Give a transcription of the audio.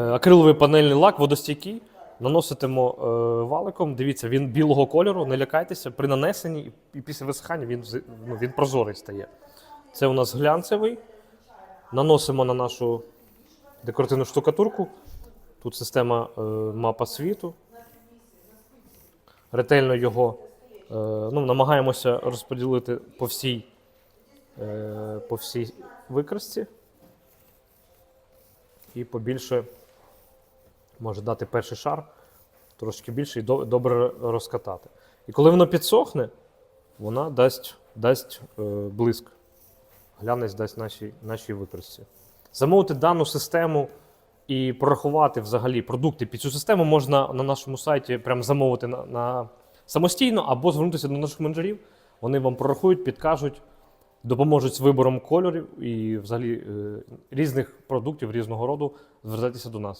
Е, Акриловий панельний лак водостійкий. Наноситимо е, валиком. Дивіться, він білого кольору, не лякайтеся. При нанесенні і- після висихання він, ну, він прозорий стає. Це у нас глянцевий. Наносимо на нашу декоративну штукатурку. Тут система е, мапа світу. Ретельно його е, ну, намагаємося розподілити по всій, е, по всій викрасці. І побільше може дати перший шар, трошки більше і добре розкатати. І коли воно підсохне, вона дасть, дасть е, блиск. Глянець дасть нашій, нашій викрасці. Замовити дану систему і порахувати взагалі продукти під цю систему можна на нашому сайті прямо замовити на, на самостійно або звернутися до наших менеджерів. Вони вам прорахують, підкажуть, допоможуть з вибором кольорів і взагалі е, різних продуктів різного роду. Звертайтеся до нас.